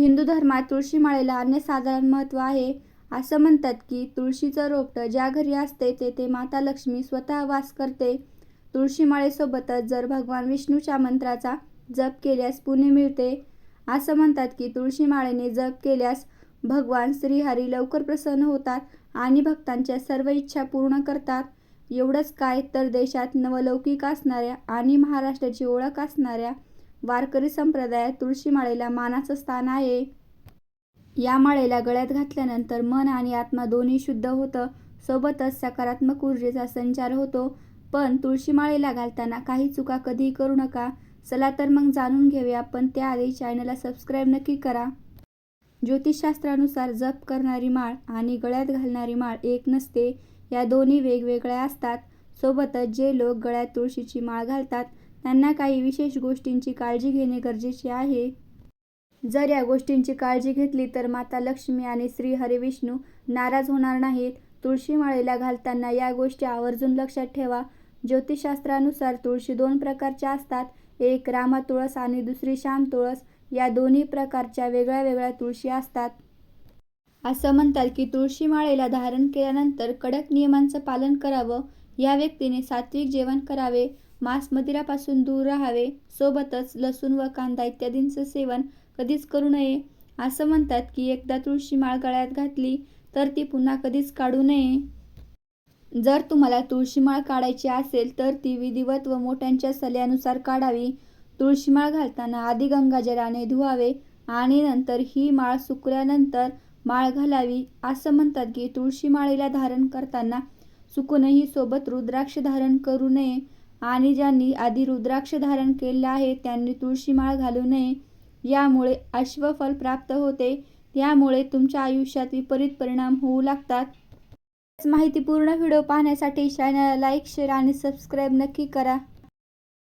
हिंदू धर्मात तुळशीमाळेला अन्यसाधारण महत्त्व आहे. असं म्हणतात की तुळशीचं रोपटं ज्या घरी असते तेथे माता लक्ष्मी स्वतः वास करते. तुळशीमाळेसोबतच जर भगवान विष्णूच्या मंत्राचा जप केल्यास पुण्य मिळते. असं म्हणतात की तुळशीमाळेने जप केल्यास भगवान श्रीहरी लवकर प्रसन्न होतात आणि भक्तांच्या सर्व इच्छा पूर्ण करतात. एवढंच काय तर देशात नवलौकिक असणाऱ्या आणि महाराष्ट्राची ओळख असणाऱ्या वारकरी संप्रदायात तुळशीमाळेला मानाचं स्थान आहे. या माळेला गळ्यात घातल्यानंतर मन आणि आत्मा दोन्ही शुद्ध होतं. सोबतच सकारात्मक ऊर्जेचा संचार होतो. पण तुळशीमाळेला घालताना काही चुका कधीही करू नका. चला तर मग जाणून घेऊया पण त्याआधी चॅनलला सबस्क्राईब नक्की करा. ज्योतिषशास्त्रानुसार जप करणारी माळ आणि गळ्यात घालणारी माळ एक नसते. या दोन्ही वेगवेगळ्या असतात. सोबतच जे लोक गळ्यात तुळशीची माळ घालतात त्यांना काही विशेष गोष्टींची काळजी घेणे गरजेचे आहे. जर या गोष्टींची काळजी घेतली तर माता लक्ष्मी आणि श्री हरिविष्णू नाराज होणार नाहीत. तुळशीमाळेला घालताना या गोष्टी आवर्जून लक्षात ठेवा. ज्योतिषशास्त्रानुसार तुळशी दोन प्रकारच्या असतात. एक रामा तुळस आणि दुसरी श्याम तुळस या दोन्ही प्रकारच्या वेगळ्या वेगळ्या तुळशी असतात. असं म्हणतात की तुळशीमाळेला धारण केल्यानंतर कडक नियमांचं पालन करावं. या व्यक्तीने सात्विक जेवण करावे. मांस-मदिरापासून दूर राहावे. सोबतच लसूण व कांदा इत्यादींचं सेवन कधीच करू नये. असं म्हणतात की एकदा तुळशी माळ गळ्यात घातली तर ती पुन्हा कधीच काढू नये. जर तुम्हाला तुळशी माळ काढायची असेल तर ती विधिवत व मोठ्यांच्या सल्ल्यानुसार काढावी. तुळशी माळ घालताना आधी गंगाजलाने धुवावे आणि नंतर ही माळ सुकल्यानंतर माळ घालावी. असं म्हणतात की तुळशीमाळेला धारण करताना चुकूनही सोबत रुद्राक्ष धारण करू नये आणि ज्यांनी आधी रुद्राक्ष धारण केलेलं आहे त्यांनी तुळशीमाळ घालू नये. यामुळे अश्वफल प्राप्त होते. त्यामुळे तुमच्या आयुष्यात विपरीत परिणाम होऊ लागतात. माहितीपूर्ण व्हिडिओ पाहण्यासाठी चॅनलला लाईक, शेअर आणि सबस्क्राईब नक्की करा.